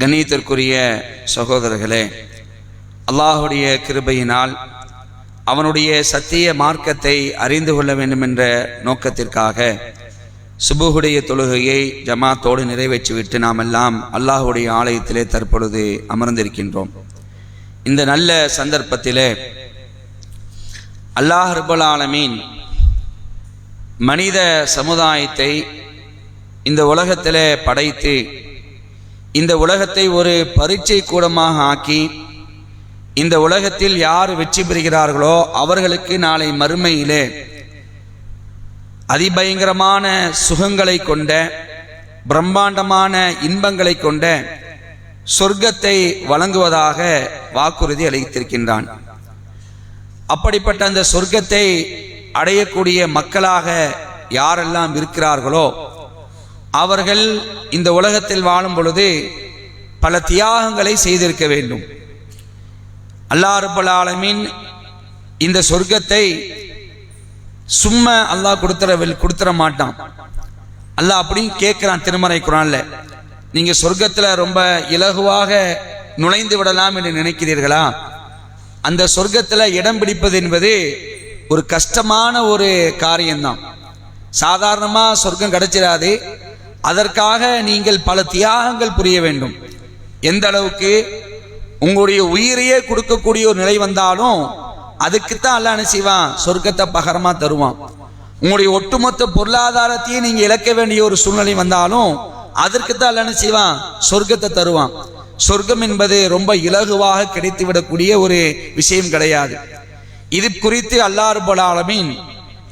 கண்ணியத்திற்குரிய சகோதரர்களே அல்லாஹுடைய கிருபையினால் அவனுடைய சத்திய மார்க்கத்தை அறிந்து கொள்ள வேண்டும் என்ற நோக்கத்திற்காக சுபுகுடைய தொழுகையை ஜமாத்தோடு நிறைவேற்றிவிட்டு நாம் எல்லாம் அல்லாஹுடைய ஆலயத்திலே தற்பொழுது அமர்ந்திருக்கின்றோம். இந்த நல்ல சந்தர்ப்பத்திலே அல்லாஹ் ரபுல் ஆலமீன் மனித சமுதாயத்தை இந்த உலகத்திலே படைத்து இந்த உலகத்தை ஒரு பரீட்சை கூடமாக ஆக்கி இந்த உலகத்தில் யார் வெற்றி பெறுகிறார்களோ அவர்களுக்கு நாளை மறுமையிலே அதிபயங்கரமான சுகங்களை கொண்ட பிரம்மாண்டமான இன்பங்களை கொண்ட சொர்க்கத்தை வழங்குவதாக வாக்குறுதி அளித்திருக்கின்றான். அப்படிப்பட்ட அந்த சொர்க்கத்தை அடையக்கூடிய மக்களாக யாரெல்லாம் இருக்கிறார்களோ அவர்கள் இந்த உலகத்தில் வாழும் பொழுது பல தியாகங்களை செய்திருக்க வேண்டும். அல்லா ரபுல் ஆலமீன் இந்த சொர்க்கத்தை சும்மா அல்லாஹ் கொடுத்துற கொடுத்துட மாட்டான். அல்லாஹ் அப்படின்னு கேட்குறான் திருமறை குரான்ல. நீங்க சொர்க்கத்தில் ரொம்ப இலகுவாக நுழைந்து விடலாம் என்று நினைக்கிறீர்களா? அந்த சொர்க்கத்தில் இடம் பிடிப்பது என்பது ஒரு கஷ்டமான ஒரு காரியம்தான். சாதாரணமாக சொர்க்கம் கிடைச்சிடாது அதற்காக நீங்கள் பல தியாகங்கள் புரிய வேண்டும். எந்த அளவுக்கு உங்களுடைய உயிரையே கொடுக்கக்கூடிய ஒரு நிலை வந்தாலும் அதுக்குத்தான் அல்ல என்ன செய்வான்? சொர்க்கத்தை பகரமாக தருவான். உங்களுடைய ஒட்டுமொத்த பொருளாதாரத்தையும் நீங்கள் இழக்க வேண்டிய ஒரு சூழ்நிலை வந்தாலும் அதற்குத்தான் அல்ல என்ன செய்வான்? சொர்க்கத்தை தருவான். சொர்க்கம் என்பது ரொம்ப இலகுவாக கிடைத்து விடக்கூடிய ஒரு விஷயம் கிடையாது. இது குறித்து அல்லாறு போலாலமின்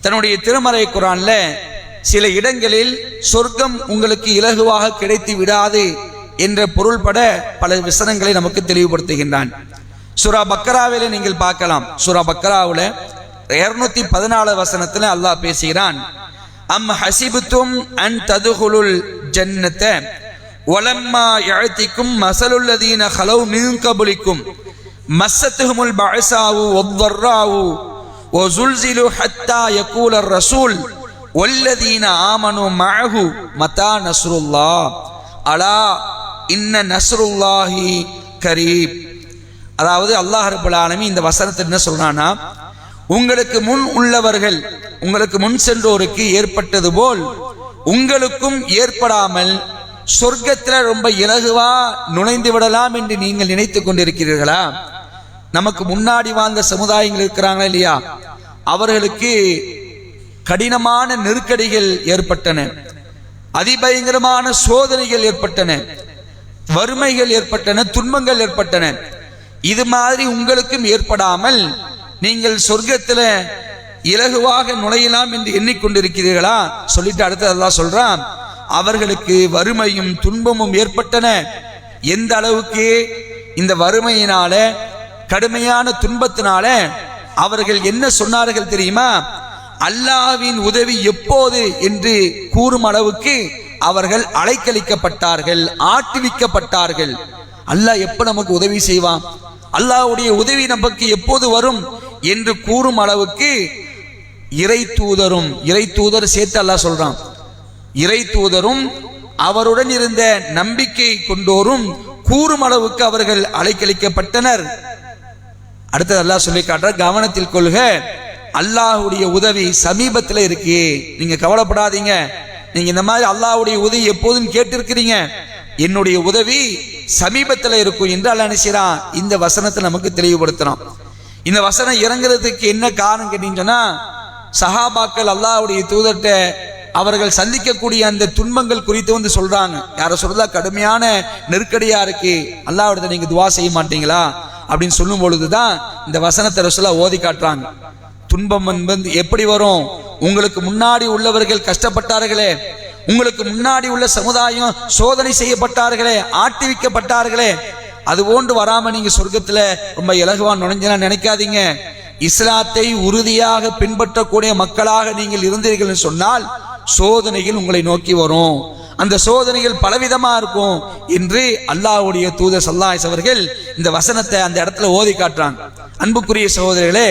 தன்னுடைய திருமறை குரான்ல சில இடங்களில் சொர்க்கம் உங்களுக்கு இலகுவாக கிடைத்து விடாது என்ற பொருள்பட பல விசனங்களை நமக்கு தெளிவுபடுத்துகின்றான். சுரா பக்கராவில நீங்கள் பார்க்கலாம். சுரா பக்கராவில் இருநூத்தி பதினாலு வசனத்தில் அல்லாஹ் பேசுகிறான். அம் ஹசிபுத்தும் அன் ததுகுலுல் ஜன்னத்த ஒலம்மா எழுத்திக்கும் மசலுல்லதீன ஹலவு மின் கபுலிக்கும் மஸ்ஸத்துஹுமுல் பஅசாவு ஒவ்வொர்ராவு ஒ ஜுல்சிலு ஹத்தா யக்கூலர் ரசூல் ஒல்லதீன ஆமனு மழகு மதா நஸ்ருல்லா அலா இன்ன நஸ்ருல்லாஹி கரீப் அதாவது அல்லாஹ் ரபுல் இந்த வசனத்தை என்ன சொல்றானா உங்களுக்கு முன் உள்ளவர்கள் உங்களுக்கு முன் சென்றோருக்கு ஏற்பட்டது போல் உங்களுக்கும் ஏற்படாமல் சொர்க்கத்தில் ரொம்ப இலகுவா நுழைந்து விடலாம் என்று நீங்கள் நினைத்து கொண்டிருக்கிறீர்களா? நமக்கு முன்னாடி வாழ்ந்த சமுதாயங்கள் இருக்கிறாங்களா இல்லையா? அவர்களுக்கு கடினமான நெருக்கடிகள் ஏற்பட்டன. அதிபயங்கரமான சோதனைகள் ஏற்பட்டன. வறுமைகள் ஏற்பட்டன துன்பங்கள் ஏற்பட்டன. இது மாதிரி உங்களுக்கும் ஏற்படாமல் நீங்கள் சொர்க்கத்தில் இலகுவாக நுழையலாம் என்று எண்ணிக்கொண்டிருக்கிறீர்களா? சொல்லிட்டு அடுத்து சொல்றான் அவர்களுக்கு வறுமையும் துன்பமும் ஏற்பட்டன. எந்த அளவுக்கு? இந்த வறுமையினால கடுமையான துன்பத்தினால அவர்கள் என்ன சொன்னார்கள் தெரியுமா? அல்லாவின் உதவி எப்போது என்று கூறும் அளவுக்கு அவர்கள் அலைக்கழிக்கப்பட்டார்கள் ஆட்டுவிக்கப்பட்டார்கள். அல்லாஹ் எப்ப நமக்கு உதவி செய்வான்? அல்லாஹ்வுடைய உதவி நமக்கு எப்போது வரும் என்று கூறும் அளவுக்கு இறை தூதரும் இறை தூதர் சேர்த்து அல்லாஹ் சொல்றான். இறை தூதரும் அவருடன் இருந்த நம்பிக்கை கொண்டோரும் கூறும் அளவுக்கு அவர்கள் அலைக்கழிக்கப்பட்டனர். அடுத்தது அல்லாஹ் சொல்லி காட்டுற கவனத்தில் கொள்க. அல்லாஹுடைய உதவி சமீபத்தில் இருக்கு. நீங்க கவலைப்படாதீங்க. நீங்க இந்த மாதிரி அல்லாஹுடைய உதவி எப்போதும் கேட்டிருக்கிறீங்க. என்னுடைய உதவி சமீபத்தில் இருக்கும் என்று அல்ல நினைச்சான் இந்த வசனத்தை நமக்கு தெளிவுபடுத்தணும். இந்த வசனம் இறங்குறதுக்கு என்ன காரணம் கேட்டீங்கன்னா சஹாபாக்கள் அல்லாஹுடைய தூதர்கிட்ட அவர்கள் சந்திக்கக்கூடிய அந்த துன்பங்கள் குறித்து வந்து சொல்றாங்க. யார சொல்றதா கடுமையான நெருக்கடியா இருக்கு. அல்லாவிடத்தை நீங்க துவா செய்ய மாட்டீங்களா? அப்படின்னு சொல்லும் பொழுதுதான் இந்த வசனத்தை ரசுல்லா ஓதி காட்டுறாங்க. துன்பம் வந்து எப்படி வரும்? உங்களுக்கு முன்னாடி உள்ளவர்கள் கஷ்டப்பட்டார்களே. உங்களுக்கு முன்னாடி உள்ள சமுதாயம் சோதனை செய்யப்பட்டார்களே ஆட்டிவிக்கப்பட்டார்களே. அது போன்று வராம நீங்க சொர்க்கத்துல ரொம்ப இலகுவா நுழைஞ்சா நினைக்காதீங்க. இஸ்லாத்தை உறுதியாக பின்பற்றக்கூடிய மக்களாக நீங்கள் இருந்தீர்கள் சொன்னால் சோதனைகள் உங்களை நோக்கி வரும். அந்த சோதனைகள் பலவிதமா இருக்கும். என்று அல்லாஹுடைய தூதர் சல்லாஸ் அவர்கள் இந்த வசனத்தை அந்த இடத்துல ஓதி காட்டுறாங்க. அன்புக்குரிய சகோதரிகளே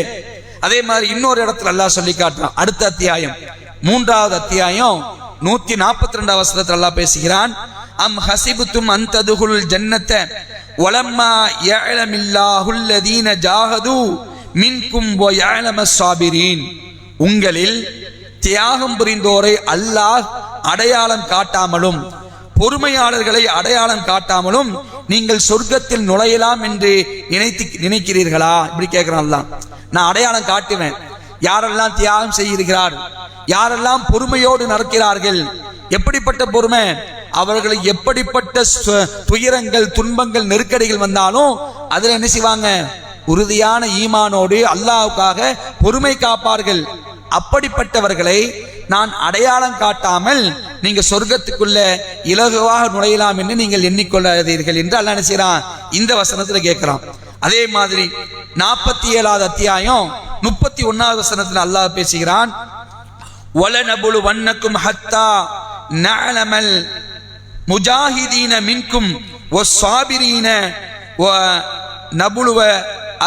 அதே மாதிரி இன்னொரு இடத்துல அல்லாஹ் சொல்லி காட்டுறான். அடுத்த அத்தியாயம். மூன்றாவது அத்தியாயம். நூத்தி நாற்பத்தி ரெண்டாவது வசனத்தில் அல்லாஹ் பேசுகிறான். அம் ஹசிபுத்தும் அந்ததுகுல் ஜன்னத்த வலம்மா ஏழமில்லாஹுல்லதீன ஜாகது மின்கும் வ ஏழம சாபிரீன் உங்களில் தியாகம் புரிந்தோரை அல்லாஹ் அடையாளம் காட்டாமலும் பொறுமையாளர்களை அடையாளம் காட்டாமலும் நீங்கள் சொர்க்கத்தில் நுழையலாம் என்று நினைத்து நினைக்கிறீர்களா? இப்படி கேட்கிறான் நான் அடையாளம் காட்டுவேன். யாரெல்லாம் தியாகம் செய்கிறார் யாரெல்லாம் பொறுமையோடு நடக்கிறார்கள்? எப்படிப்பட்ட பொறுமை? அவர்களை எப்படிப்பட்ட சு- துயரங்கள் துன்பங்கள் நெருக்கடிகள் வந்தாலும் அதில் என்ன செய்வாங்க? உறுதியான ஈமானோடு அல்லாஹ்வுக்காக பொறுமை காப்பார்கள். அப்படிப்பட்டவர்களை நான் அடையாளம் காட்டாமல் நீங்க சொர்க்கத்துக்குள்ள இலகுவாக நுழையலாம் என்று நீங்கள் எண்ணிக்கொள்ளாதீர்கள் என்று அல்ல நினைச்சான் இந்த வசனத்துல கேட்கிறான். அதே மாதிரி நாற்பத்தி ஏழாவது அத்தியாயம் முப்பத்தி ஒன்னாவது வசனத்தில் அல்லாஹ் பேசுகிறான் ஒலநபுலு வண்ணக்கும் ஹத்தா நாளமல் முஜாஹிதீன மின்கும் ஒஸ்ஸாபிரீன வ நபுலுவ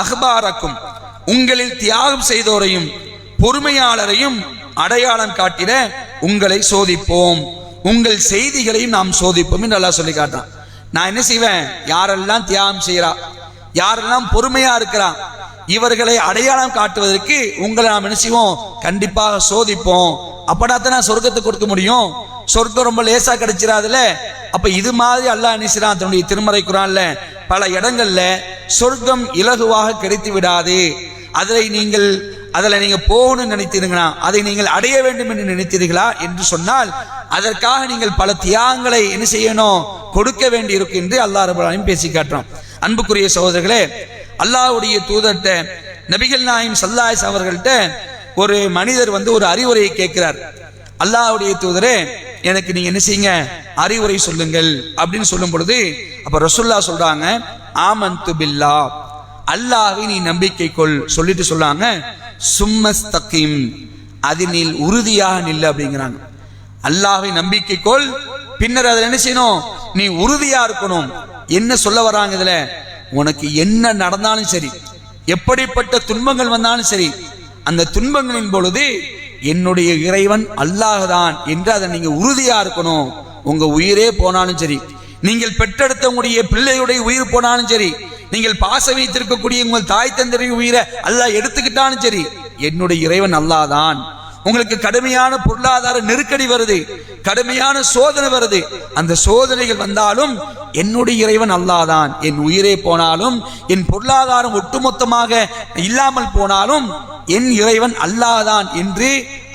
அஹ்பாரக்கும். உங்களில் தியாகம் செய்தோரையும் பொறுமையாளரையும் அடையாளம் காட்டிட உங்களை சோதிப்போம். உங்கள் செய்திகளையும் நாம் சோதிப்போம் என்று அல்லாஹ் சொல்லி காட்டுறான். நான் என்ன செய்வேன்? யாரெல்லாம் தியாகம் செய்கிறா யாரெல்லாம் பொறுமையா இருக்கிறான் இவர்களை அடையாளம் காட்டுவதற்கு உங்களை நாம் என்ன செய்வோம்? கண்டிப்பாக சோதிப்போம். அப்படாத்தான் நான் சொர்க்கத்தை கொடுக்க முடியும்? சொர்க்கம் ரொம்ப லேசா கிடைச்சிடாதுல அப்ப இது மாதிரி அல்லாஹ் என்ன தன்னுடைய திருமறை குரான்ல பல இடங்கள்ல சொர்க்கம் இலகுவாக கிடைத்து விடாது. அதில் நீங்கள் அதில் நீங்கள் போகணும்னு நினைத்தீர்களா அதை நீங்கள் அடைய வேண்டும் என்று நினைத்தீர்களா என்று சொன்னால் அதற்காக நீங்கள் பல தியாகங்களை என்ன செய்யணும்? கொடுக்க வேண்டி இருக்கு என்று அல்லாஹ் ரபுல்லாலையும் பேசி காட்டுறோம் அன்புக்குரிய சகோதரர்களே அல்லாவுடைய தூதர்கிட்ட நபிகள் நாயம் சல்லாஸ் அவர்கள்ட்ட ஒரு மனிதர் வந்து ஒரு அறிவுரையை கேட்கிறார். அல்லாஹ்வுடைய தூதரே எனக்கு நீங்க என்ன செய்யுங்க? அறிவுரை சொல்லுங்கள் அப்படின்னு சொல்லும் பொழுது அப்ப ரசுல்லா சொல்றாங்க ஆமந்து பில்லா அல்லாவை நீ நம்பிக்கை கொள் சொல்லிட்டு சொல்றாங்க சும்மஸ்தகிம். நீ உறுதியாக நில்லு அப்படிங்கிறாங்க. அல்லாவை நம்பிக்கை கொள். பின்னர் அதில் என்ன செய்யணும்? நீ உறுதியா இருக்கணும். என்ன சொல்ல வராங்க இதுல? உனக்கு என்ன நடந்தாலும் சரி எப்படிப்பட்ட துன்பங்கள் வந்தாலும் சரி அந்த துன்பங்களின் பொழுது என்னுடைய இறைவன் அல்லாஹதான் என்று அதை நீங்க உறுதியா இருக்கணும். உங்க உயிரே போனாலும் சரி நீங்கள் பெற்றெடுத்த உங்களுடைய பிள்ளையுடைய உயிர் போனாலும் சரி நீங்கள் பாச வைத்திருக்கக்கூடிய உங்கள் தாய் தந்தரின் உயிரை அல்லாஹ் எடுத்துக்கிட்டாலும் சரி என்னுடைய இறைவன் அல்லாதான் உங்களுக்கு கடுமையான பொருளாதார நெருக்கடி வருது கடுமையான சோதனை வருது. அந்த சோதனைகள் வந்தாலும் என்னுடைய இறைவன் அல்லாதான் என் உயிரே போனாலும் என் பொருளாதாரம் ஒட்டுமொத்தமாக இல்லாமல் போனாலும் என் இறைவன் அல்லாதான் என்று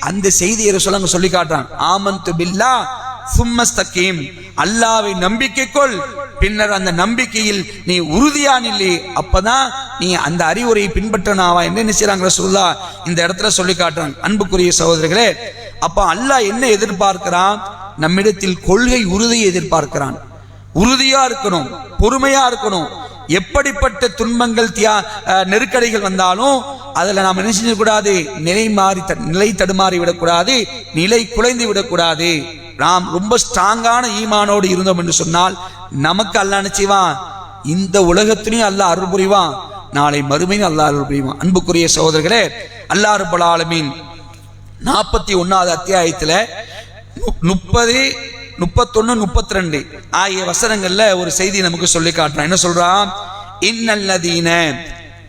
அந்த செய்தியை சொல்லுங்க சொல்லி காட்டுறான். ஆமந்து பில்லா சும்மஸ்தகீம். அல்லாவை நம்பிக்கை கொள் பின்னர் அந்த நம்பிக்கையில் நீ உறுதியா நில்லு அப்பதான் நீ அந்த அறிவுரையை பின்பற்றனாவா என்ன நினைச்சாங்க ரசூல்லா இந்த இடத்துல சொல்லி காட்டுறாங்க. அன்புக்குரிய சகோதரர்களே அப்ப அல்லாஹ் என்ன எதிர்பார்க்கிறான்? நம்மிடத்தில் கொள்கை உறுதியை எதிர்பார்க்கிறான். உறுதியா இருக்கணும் பொறுமையா இருக்கணும். எப்படிப்பட்ட துன்பங்கள் தியா நெருக்கடிகள் வந்தாலும் அதில் நாம் என்ன செஞ்சக்கூடாது நிலை மாறி த- நிலை தடுமாறி விடக்கூடாது நிலை குலைந்து விடக்கூடாது. நாம் ரொம்ப ஸ்ட்ராங்கான ஈமானோடு இருந்தோம் என்று சொன்னால் நமக்கு அல்லாஹ் நினைச்சிவான் இந்த உலகத்திலையும் அல்லாஹ் அருள் புரிவான். நாளை மறுமையும் அல்லாஹ் அருள் அன்புக்குரிய சகோதரர்களே அல்லாஹ் ரப்பல் ஆலமீன் நாற்பத்தி ஒன்னாவது அத்தியாயத்தில் முப்பது முப்பத்தொன்னு முப்பத்தி ரெண்டு ஆகிய வசனங்களில் ஒரு செய்தி நமக்கு சொல்லி காட்டுறான். என்ன சொல்றான்? இன்னல்லதீன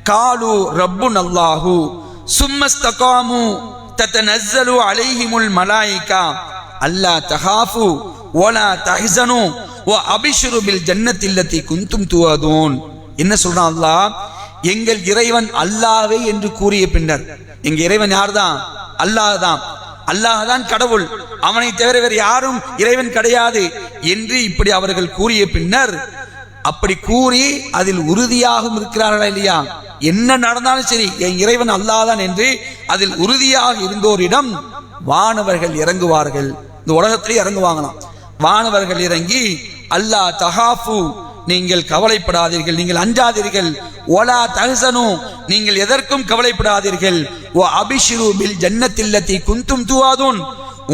காலு ரப்பு நல்லாஹு சும்மஸ்தகாமு தத்தனஸ்ஸலு அலைஹிமுல் மலாயிகா அல்லா தஹாஃபு ஓலா தஹ்சனு ஓ அபிஷுரு பில் ஜன்னத்தில்லத்தி குந்தும் துவதூன். என்ன சொல்றான் அல்லாஹ்? எங்கள் இறைவன் அல்லாவே என்று கூறிய பின்னர் எங்க இறைவன் யார்தான்? அல்லாஹ் தான் அல்லாஹ் தான் கடவுள். அவனை தவிர வேறு யாரும் இறைவன் கிடையாது என்று இப்படி அவர்கள் கூறிய பின்னர் அப்படி கூறி அதில் உறுதியாகவும் இருக்கிறார்களா இல்லையா? என்ன நடந்தாலும் சரி என் இறைவன் அல்லாஹ் தான் என்று அதில் உறுதியாக இருந்தோரிடம் வானவர்கள் இறங்குவார்கள். இந்த உலகத்திலே இறங்குவாங்களாம். வானவர்கள் இறங்கி அல்லாஹ் தஹாஃபு நீங்கள் கவலைப்படாதீர்கள். நீங்கள் அஞ்சாதீர்கள். ஒலா தஹசனு. நீங்கள் எதற்கும் கவலைப்படாதீர்கள். ஓ அபிஷிரு பில் ஜன்னத்தில்லத்தி குந்தும் துவாதுன்.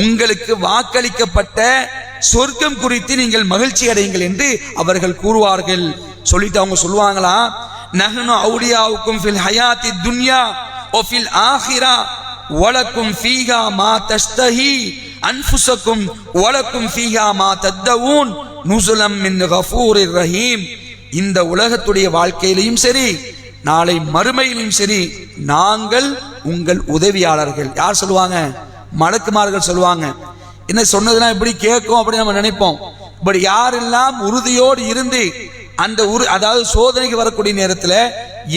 உங்களுக்கு வாக்களிக்கப்பட்ட சொர்க்கம் குறித்து நீங்கள் மகிழ்ச்சி அடையுங்கள் என்று அவர்கள் கூறுவார்கள். சொல்லிட்டு அவங்க சொல்லுவாங்களா? நஹனு அவுலியாவுக்கும் ஃபில் ஹயாத்தி துன்யா ஓ ஃபில் ஆஹிரா. ஒலக்கும் ஃபீகா மா தஸ்தஹி அன்ஃபுசக்கும் ஒலக்கும் ஃபீகா மா தத்தவூன். நுசுலம் மின் கஃபூரிர் ரஹீம். இந்த உலகத்துடைய வாழ்க்கையிலையும் சரி நாளை மறுமையிலும் சரி நாங்கள் உங்கள் உதவியாளர்கள். யார் சொல்லுவாங்க? மலக்குமார்கள் சொல்லுவாங்க. என்ன சொன்னதெல்லாம் இப்படி கேட்கும் அப்படி நம்ம நினைப்போம். பட் யாரெல்லாம் உறுதியோடு இருந்து அந்த உரு அதாவது சோதனைக்கு வரக்கூடிய நேரத்தில்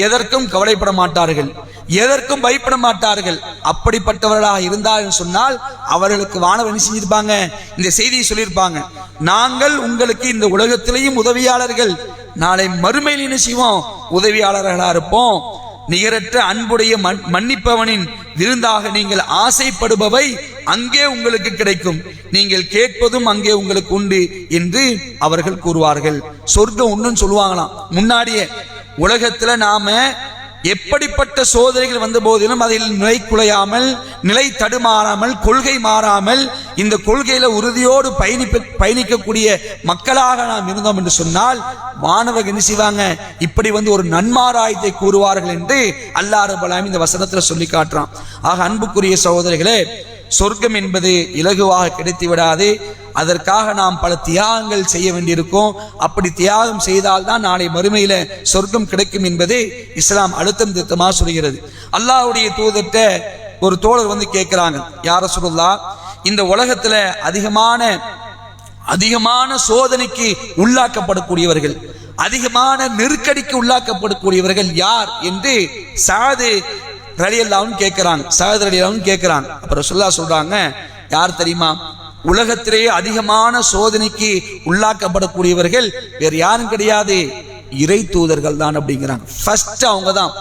எதற்கும் கவலைப்பட மாட்டார்கள். எதற்கும் பயப்பட மாட்டார்கள். அப்படிப்பட்டவர்களாக இருந்தால் சொன்னால் அவர்களுக்கு வானவர் என்ன செஞ்சிருப்பாங்க? இந்த செய்தியை சொல்லியிருப்பாங்க. நாங்கள் உங்களுக்கு இந்த உலகத்திலேயும் உதவியாளர்கள். நாளை மறுமையில் என்ன செய்வோம்? உதவியாளர்களாக இருப்போம். நிகரற்ற அன்புடைய மன்னிப்பவனின் விருந்தாக நீங்கள் ஆசைப்படுபவை அங்கே உங்களுக்கு கிடைக்கும். நீங்கள் கேட்பதும் அங்கே உங்களுக்கு உண்டு என்று அவர்கள் கூறுவார்கள். சொர்க்கம் ஒன்றுன்னு சொல்லுவாங்களாம். முன்னாடியே உலகத்துல நாம எப்படிப்பட்ட சோதனைகள் வந்த போதிலும் அதில் நிலை குலையாமல் நிலை தடுமாறாமல் கொள்கை மாறாமல் இந்த கொள்கையில உறுதியோடு பயணிப்ப பயணிக்கக்கூடிய மக்களாக நாம் இருந்தோம் என்று சொன்னால் மாணவர்கள் என்ன செய்வாங்க? இப்படி வந்து ஒரு நன்மாராயத்தை கூறுவார்கள் என்று அல்லாஹ் ரபலாம் இந்த வசனத்துல சொல்லி காட்டுறான். ஆக அன்புக்குரிய சகோதரிகளே சொர்க்கம் என்பது இலகுவாக கிடைத்து விடாது அதற்காக நாம் பல தியாகங்கள் செய்ய வேண்டியிருக்கும். அப்படி தியாகம் செய்தால்தான் நாளை மறுமையில சொர்க்கம் கிடைக்கும் என்பதை இஸ்லாம் அழுத்தம் திருத்தமாக சொல்கிறது. அல்லாஹ்வுடைய தூதர்கிட்ட ஒரு தோழர் வந்து கேட்கிறாங்க யார சொல்லா இந்த உலகத்துல அதிகமான அதிகமான சோதனைக்கு உள்ளாக்கப்படக்கூடியவர்கள் அதிகமான நெருக்கடிக்கு உள்ளாக்கப்படக்கூடியவர்கள் யார்? என்று சாது ரலியல்லாவும் கேட்கிறாங்க சாது ரலியல்லாவும் கேட்கிறாங்க அப்புறம் சொல்லா சொல்றாங்க யார் தெரியுமா? உலகத்திலேயே அதிகமான சோதனைக்கு உள்ளாக்கப்படக்கூடியவர்கள் வேற யாரும் கிடையாது. இறை தூதர்கள் தான் அப்படிங்கிறாங்க. ஃபர்ஸ்ட் அவங்க தான்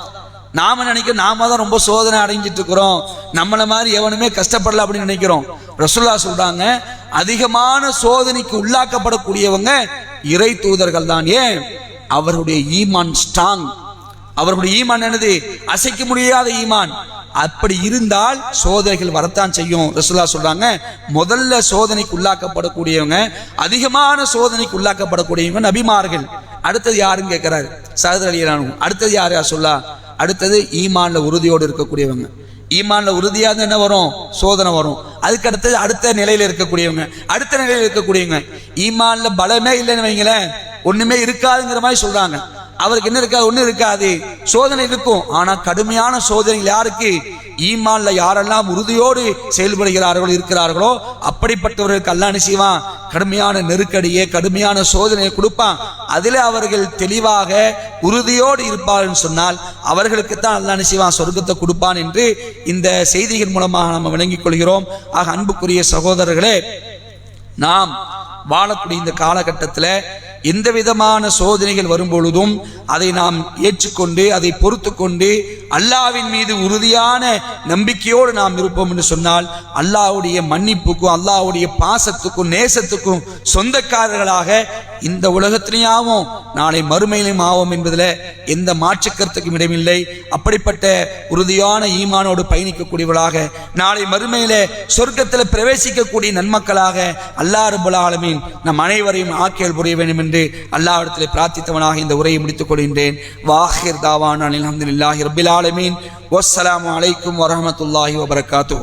நாம நினைக்கிறோம் நாம தான் ரொம்ப சோதனை அடைஞ்சிட்டு இருக்கிறோம். நம்மள மாதிரி எவனுமே கஷ்டப்படல அப்படின்னு நினைக்கிறோம். ரசுல்லா சொல்றாங்க அதிகமான சோதனைக்கு உள்ளாக்கப்படக்கூடியவங்க இறை தூதர்கள் தான். ஏன்? அவருடைய ஈமான் ஸ்ட்ராங் அவருடைய ஈமான் என்னது? அசைக்க முடியாத ஈமான். அப்படி இருந்தால் சோதனைகள் வரத்தான் செய்யும். ரசுல்லா சொல்றாங்க முதல்ல சோதனைக்கு உள்ளாக்கப்படக்கூடியவங்க அதிகமான சோதனைக்கு உள்ளாக்கப்படக்கூடியவங்க நபிமார்கள். அடுத்தது யாருன்னு கேட்கிறாரு? சகதரலியலானு அடுத்தது யார் யார் சொல்லா அடுத்தது ஈமான்ல உறுதியோடு இருக்கக்கூடியவங்க. ஈமான்ல உறுதியாக என்ன வரும்? சோதனை வரும். அதுக்கு அடுத்தது அடுத்த நிலையில இருக்கக்கூடியவங்க. அடுத்த நிலையில இருக்கக்கூடியவங்க. ஈமான்ல பலமே இல்லைன்னு வைங்களேன் ஒண்ணுமே இருக்காதுங்கிற மாதிரி சொல்றாங்க. அவருக்கு என்ன இருக்காது ஒன்றும் இருக்காது. சோதனை இருக்கும். ஆனால் கடுமையான சோதனைகள் யாருக்கு? ஈமான்ல யாரெல்லாம் உறுதியோடு செயல்படுகிறார்களோ இருக்கிறார்களோ அப்படிப்பட்டவர்களுக்கு அல்லாஹ் செய்வான்? கடுமையான நெருக்கடியை கடுமையான சோதனையை கொடுப்பான். அதில் அவர்கள் தெளிவாக உறுதியோடு இருப்பார்கள் சொன்னால் அவர்களுக்கு தான் அல்லாஹ் செய்வான்? சொர்க்கத்தை கொடுப்பான் என்று இந்த செய்திகள் மூலமாக நம்ம விளங்கிக் கொள்கிறோம். ஆக அன்புக்குரிய சகோதரர்களே நாம் வாழக்கூடிய இந்த காலகட்டத்தில் எந்த விதமான சோதனைகள் வரும்பொழுதும் அதை நாம் ஏற்றுக்கொண்டு அதை பொறுத்து கொண்டு அல்லாவின் மீது உறுதியான நம்பிக்கையோடு நாம் இருப்போம் என்று சொன்னால் அல்லாவுடைய மன்னிப்புக்கும் அல்லாவுடைய பாசத்துக்கும் நேசத்துக்கும் சொந்தக்காரர்களாக இந்த உலகத்திலேயாவும் நாளை மறுமையிலும் ஆவோம் என்பதில் எந்த மாற்று கருத்துக்கும் இடமில்லை. அப்படிப்பட்ட உறுதியான ஈமானோடு பயணிக்கக்கூடியவர்களாக நாளை மறுமையில சொர்க்கத்தில் பிரவேசிக்கக்கூடிய நன்மக்களாக அல்லா ரபுல் நம் அனைவரையும் ஆக்கியல் புரிய வேண்டும் என்று அல்லாஹ்விடத்தில் பிரார்த்தித்தவனாக இந்த உரையை முடித்துக் கொள்கின்றேன். வாஹிர் தாவான் அலமதுல்லாஹி ரபில் ஆலமீன். வஸ்ஸலாம் அலைக்கும் வரமத்துல்லாஹி வபரகாத்து